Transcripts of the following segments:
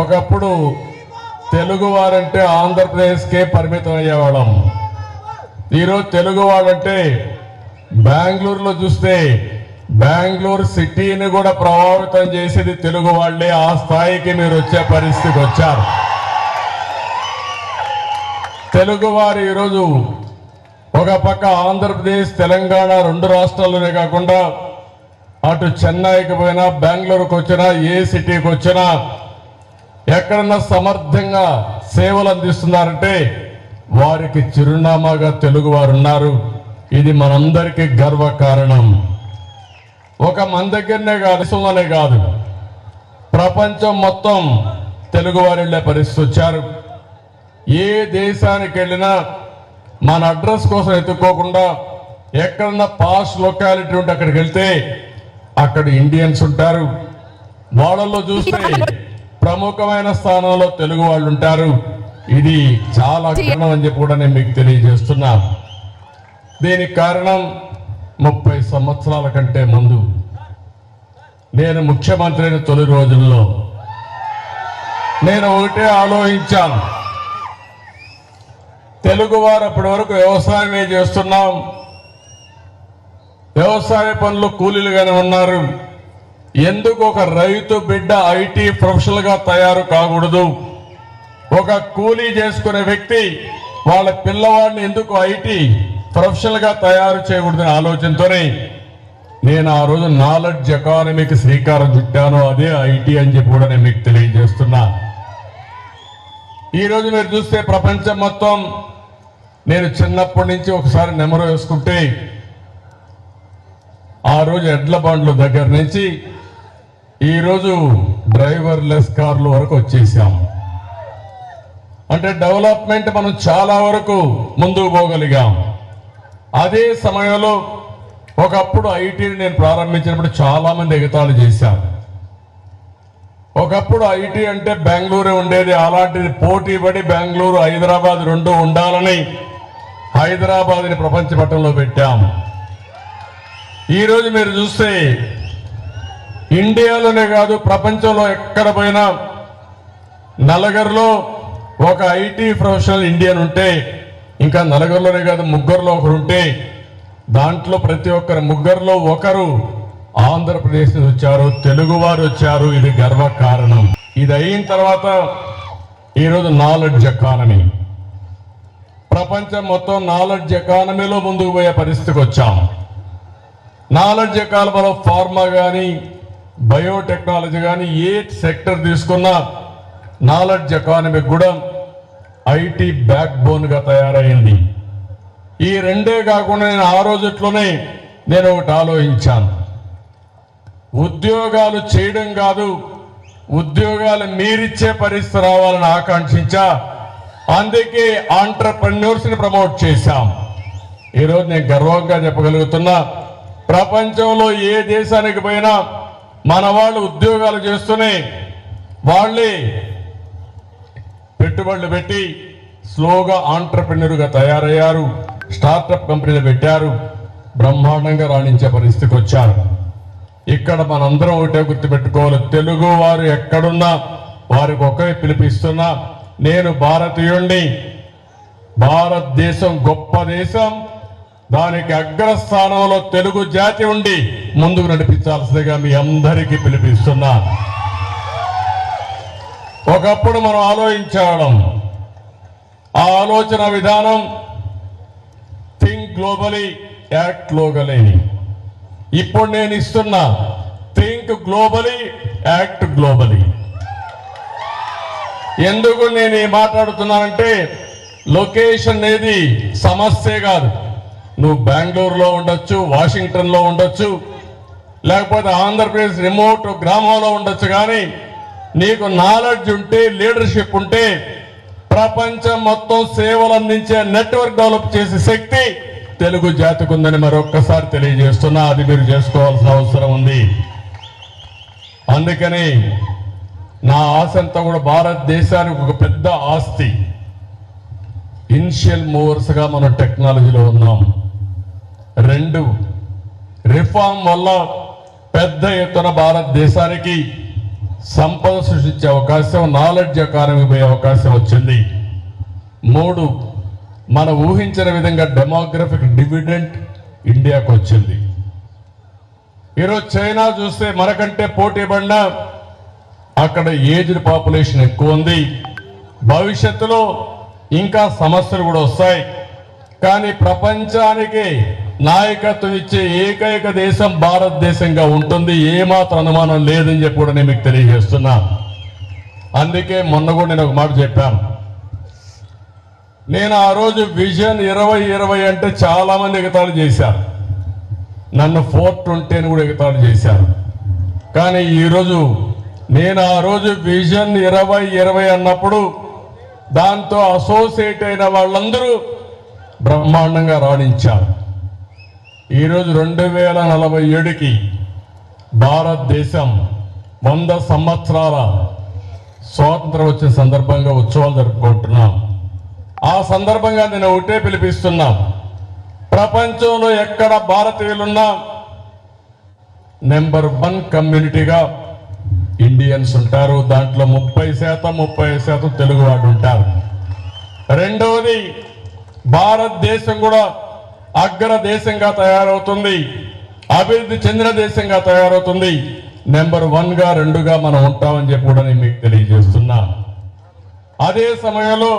ఒకప్పుడు తెలుగు వారంటే ఆంధ్రప్రదేశ్కే పరిమితం అయ్యేవాళ్ళం. ఈరోజు తెలుగు వాళ్ళంటే బెంగళూరులో చూస్తే బెంగళూరు సిటీని కూడా ప్రభావితం చేసేది తెలుగు వాళ్ళే ఆ స్థాయికి మీరు వచ్చే పరిస్థితికి వచ్చారు. తెలుగు వారు ఈరోజు ఒక పక్క ఆంధ్రప్రదేశ్ తెలంగాణ రెండు రాష్ట్రాల్లోనే కాకుండా అటు చెన్నైకి పోయినా బెంగళూరుకు వచ్చినా ఏ సిటీకి వచ్చినా ఎక్కడన్నా సమర్థంగా సేవలు అందిస్తున్నారంటే వారికి చిరునామాగా తెలుగు వారు ఉన్నారు. ఇది మనందరికీ గర్వ కారణం ఒక మన దగ్గరనే కాదు దేశంలోనే కాదు. ప్రపంచం మొత్తం తెలుగు వారు వెళ్ళే పరిస్థితి వచ్చారు. ఏ దేశానికి వెళ్ళినా మన అడ్రస్ కోసం ఎత్తుక్కోకుండా ఎక్కడన్నా పాస్ లొకాలిటీ ఉంటే అక్కడికి వెళ్తే అక్కడ ఇండియన్స్ ఉంటారు. వాళ్ళల్లో చూస్తే ప్రముఖమైన స్థానంలో తెలుగు వాళ్ళు ఉంటారు. ఇది చాలా కారణం అని చెప్పి కూడా నేను మీకు తెలియజేస్తున్నా. దీనికి కారణం ముప్పై సంవత్సరాల కంటే ముందు నేను ముఖ్యమంత్రి అయిన తొలి రోజుల్లో. నేను ఒకటే ఆలోచించాను. తెలుగు వారు అప్పటి వరకు వ్యవసాయమే చేస్తున్నాం. వ్యవసాయ పనులు కూలీలుగానే ఉన్నారు. ఎందుకు ఒక రైతు బిడ్డ ఐటీ ప్రొఫెషనల్గా తయారు కాకూడదు? ఒక కూలీ చేసుకునే వ్యక్తి వాళ్ళ పిల్లవాడిని ఎందుకు ఐటీ ప్రొఫెషనల్గా తయారు చేయకూడదనే ఆలోచనతోనే నేను ఆ రోజు నాలెడ్జ్ ఎకానమీకి శ్రీకారం చుట్టాను అదే ఐటీ అని చెప్పి కూడా నేను మీకు తెలియజేస్తున్నా. ఈరోజు మీరు చూస్తే ప్రపంచం మొత్తం నేను చిన్నప్పటి నుంచి ఒకసారి నెమరు వేసుకుంటే ఆ రోజు ఎడ్ల బండ్ల దగ్గర నుంచి ఈరోజు డ్రైవర్లెస్ డ్రైవర్ లెస్ కార్ల వరకు వచ్చేసాం. అంటే డెవలప్మెంట్ మనం చాలా వరకు ముందుకు పోగలిగాం. అదే సమయంలో ఒకప్పుడు ఐటీని నేను ప్రారంభించినప్పుడు చాలామంది ఎగతాళి చేశారు. ఒకప్పుడు ఐటీ అంటే బెంగళూరు ఉండేది. అలాంటిది పోటీ పడి బెంగళూరు హైదరాబాద్ రెండు ఉండాలని హైదరాబాద్ని ప్రపంచ పట్టంలో పెట్టాం. ఈరోజు మీరు చూస్తే ఇండియాలోనే కాదు ప్రపంచంలో ఎక్కడ పోయినా నలగర్లో ఒక ఐటీ ప్రొఫెషనల్ ఇండియన్ ఉంటే ఇంకా నలుగురిలోనే కాదు ముగ్గురులో ఒకరు ఉంటే దాంట్లో ప్రతి ఒక్కరు ముగ్గురులో ఒకరు ఆంధ్రప్రదేశ్ నుంచి వచ్చారు తెలుగు వారు వచ్చారు ఇది గర్వ కారణం. ఇది అయిన తర్వాత ఈరోజు నాలెడ్జ్ ఎకానమీ. ప్రపంచం మొత్తం నాలెడ్జ్ ఎకానమీలో ముందుకు పోయే పరిస్థితికి వచ్చాం. నాలెడ్జ్ ఎకానమీలో ఫార్మా కానీ బయోటెక్నాలజీ కానీ ఏ సెక్టర్ తీసుకున్నా నాలెడ్జ్ ఎకానమీ కూడా ఐటీ బ్యాక్ బోన్గా తయారైంది. ఈ రెండే కాకుండా నేను ఆ రోజుట్లోనే నేను ఒకటి ఆలోచించాను. ఉద్యోగాలు చేయడం కాదు ఉద్యోగాలు మీరిచ్చే పరిస్థితి రావాలని ఆకాంక్షించా అందుకే ఆంటర్ప్రెన్యూర్స్ని ప్రమోట్ చేశాం. ఈరోజు నేను గర్వంగా చెప్పగలుగుతున్నా ప్రపంచంలో ఏ దేశానికి పోయినా మన వాళ్ళు ఉద్యోగాలు చేస్తూనే వాళ్ళే పెట్టుబడులు పెట్టి స్లోగా ఆంటర్ప్రినర్గా తయారయ్యారు స్టార్టప్ కంపెనీలు పెట్టారు బ్రహ్మాండంగా రాణించే పరిస్థితికి వచ్చారు. ఇక్కడ మనందరం ఒకటే గుర్తుపెట్టుకోవాలి తెలుగు వారు ఎక్కడున్నా వారికి ఒకరే పిలిపిస్తున్నా నేను భారతీయుణ్ణి భారతదేశం గొప్ప దేశం దానికి అగ్రస్థానంలో తెలుగు జాతి ఉండి ముందుకు నడిపించాల్సిందిగా మీ అందరికీ పిలిపిస్తున్నా. ఒకప్పుడు మనం ఆలోచించడం ఆ ఆలోచన విధానం థింక్ గ్లోబలీ యాక్ట్ లోగలీ ఇప్పుడు నేను ఇస్తున్నా థింక్ గ్లోబలీ యాక్ట్ గ్లోబలీ ఎందుకు నేను మాట్లాడుతున్నానంటే లొకేషన్ అనేది సమస్యే కాదు. నువ్వు బెంగళూరులో ఉండొచ్చు వాషింగ్టన్లో ఉండొచ్చు లేకపోతే ఆంధ్రప్రదేశ్ రిమోట్ గ్రామంలో ఉండొచ్చు కానీ నీకు నాలెడ్జ్ ఉంటే లీడర్షిప్ ఉంటే ప్రపంచం మొత్తం సేవలు అందించే నెట్వర్క్ డెవలప్ చేసే శక్తి తెలుగు జాతికి ఉందని మరొక్కసారి తెలియజేస్తున్నా. అది మీరు చేసుకోవాల్సిన అవసరం ఉంది. అందుకని నా ఆశ అంతా కూడా భారతదేశానికి ఒక పెద్ద ఆస్తి. ఇన్షియల్ మూవర్స్గా మనం టెక్నాలజీలో ఉన్నాం. రెండు. రిఫార్మ్ వల్ల పెద్ద ఎత్తున భారతదేశానికి సంపద సృష్టించే అవకాశం నాలెడ్జ్ ఎకానమీ పోయే అవకాశం వచ్చింది. మూడు. మన ఊహించిన విధంగా డెమోగ్రఫిక్ డివిడెంట్ ఇండియాకు వచ్చింది. ఈరోజు చైనా చూస్తే మనకంటే పోటీ పడిన అక్కడ ఏజ్డ్ పాపులేషన్ ఎక్కువ ఉంది. భవిష్యత్తులో ఇంకా సమస్యలు కూడా వస్తాయి. కానీ ప్రపంచానికి నాయకత్వం ఇచ్చే ఏకైక దేశం భారతదేశంగా ఉంటుంది. ఏమాత్రం అనుమానం లేదని చెప్పి కూడా నేను మీకు తెలియజేస్తున్నా. అందుకే మొన్న కూడా నేను ఒక మాట చెప్పాను. నేను ఆ రోజు విజన్ ఇరవై ఇరవై అంటే చాలామంది ఎగతాళి చేశారు. నన్ను ఫోర్ ట్వంటీ కూడా ఎగతాళి చేశారు. కానీ ఈరోజు నేను ఆ రోజు విజన్ ఇరవై ఇరవై అన్నప్పుడు దాంతో అసోసియేట్ అయిన వాళ్ళందరూ బ్రహ్మాండంగా రాణించారు. ఈరోజు రెండు వేల నలభై ఏడుకి భారతదేశం వంద సంవత్సరాల స్వాతంత్రం వచ్చిన సందర్భంగా ఉత్సవాలు జరుపుకుంటున్నాం. ఆ సందర్భంగా నేను ఒకటే పిలిపిస్తున్నా. ప్రపంచంలో ఎక్కడ భారతీయులున్నా నెంబర్ వన్ కమ్యూనిటీగా ఇండియన్స్ ఉంటారు. దాంట్లో ముప్పై శాతం ముప్పై శాతం తెలుగు వాళ్ళు ఉంటారు. రెండవది భారతదేశం కూడా అగ్ర దేశంగా తయారవుతుంది. అభివృద్ధి చెందిన దేశంగా తయారవుతుంది. నెంబర్ వన్గా రెండుగా మనం ఉంటామని చెప్పి కూడా నేను మీకు తెలియజేస్తున్నా. అదే సమయంలో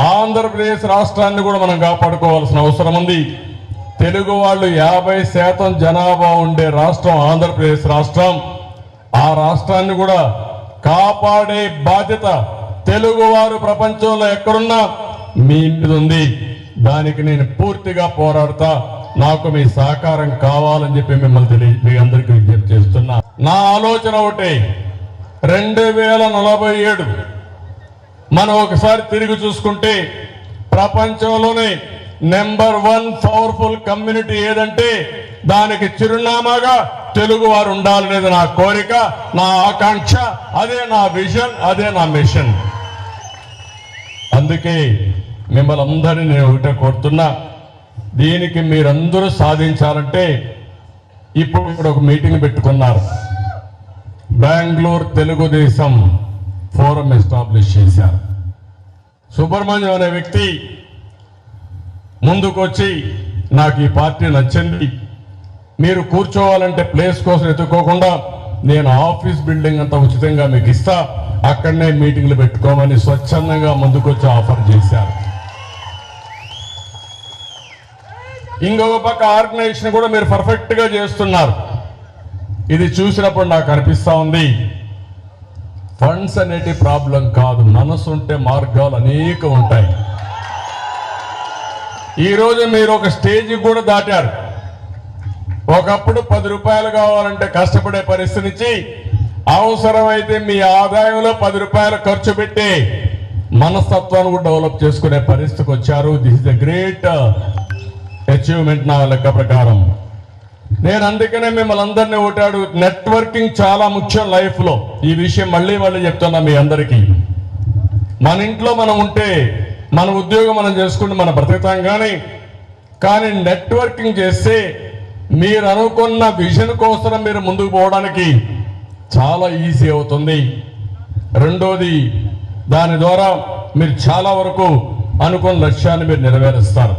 ఆంధ్రప్రదేశ్ రాష్ట్రాన్ని కూడా మనం కాపాడుకోవాల్సిన అవసరం ఉంది. తెలుగు వాళ్ళు యాభై శాతం జనాభా ఉండే రాష్ట్రం ఆంధ్రప్రదేశ్ రాష్ట్రం. ఆ రాష్ట్రాన్ని కూడా కాపాడే బాధ్యత తెలుగు వారు ప్రపంచంలో ఎక్కడున్నా మీ మీద ఉంది. దానికి నేను పూర్తిగా పోరాడతా. నాకు మీ సహకారం కావాలని చెప్పి మిమ్మల్ని తెలియ మీ అందరికీ విజ్ఞప్తి చేస్తున్నా. నా ఆలోచన ఒకటే. రెండు వేల నలభై ఏడు మనం ఒకసారి తిరిగి చూసుకుంటే ప్రపంచంలోనే నెంబర్ వన్ పవర్ఫుల్ కమ్యూనిటీ ఏదంటే దానికి చిరునామాగా తెలుగు వారు ఉండాలనేది నా కోరిక నా ఆకాంక్ష అదే నా విజన్ అదే నా మిషన్. అందుకే మిమ్మల్ని అందరినీ నేను ఒకటే కోరుతున్నా. దీనికి మీరందరూ సాధించాలంటే ఇప్పుడు ఇక్కడ ఒక మీటింగ్ పెట్టుకున్నారు. బెంగళూరు తెలుగుదేశం ఫోరం ఎస్టాబ్లిష్ చేశారు. సుబ్రహ్మణ్యం అనే వ్యక్తి ముందుకొచ్చి నాకు ఈ పార్టీ నచ్చింది. మీరు కూర్చోవాలంటే ప్లేస్ కోసం ఎత్తుకోకుండా నేను ఆఫీస్ బిల్డింగ్ అంతా ఉచితంగా మీకు ఇస్తా. అక్కడనే మీటింగ్లు పెట్టుకోమని స్వచ్ఛందంగా ముందుకొచ్చి ఆఫర్ చేశారు. ఇంకొక పక్క ఆర్గనైజేషన్ కూడా మీరు పర్ఫెక్ట్గా చేస్తున్నారు. ఇది చూసినప్పుడు నాకు అనిపిస్తూ ఉంది. ఫండ్స్ అనేటి ప్రాబ్లం కాదు. మనసు ఉంటే మార్గాలు అనేక ఉంటాయి. ఈరోజు మీరు ఒక స్టేజ్ కూడా దాటారు. ఒకప్పుడు పది రూపాయలు కావాలంటే కష్టపడే పరిస్థితి నుంచి అవసరమైతే మీ ఆదాయంలో పది రూపాయలు ఖర్చు పెట్టి మనస్తత్వాన్ని కూడా డెవలప్ చేసుకునే పరిస్థితికి వచ్చారు. This is the great achievement నా లెక్క ప్రకారం. నేను అందుకనే మిమ్మల్ని అందరినీ ఓటాడు. నెట్వర్కింగ్ చాలా ముఖ్యం లైఫ్లో ఈ విషయం మళ్ళీ మళ్ళీ చెప్తున్నా మీ అందరికీ. మన ఇంట్లో మనం ఉంటే మన ఉద్యోగం మనం చేసుకుంటే మనం బ్రతుకుతాం కానీ కానీ నెట్వర్కింగ్ చేస్తే మీరు అనుకున్న విజన్ కోసం మీరు ముందుకు పోవడానికి చాలా ఈజీ అవుతుంది. రెండోది దాని ద్వారా మీరు చాలా వరకు అనుకున్న లక్ష్యాన్ని మీరు నెరవేరుస్తారు.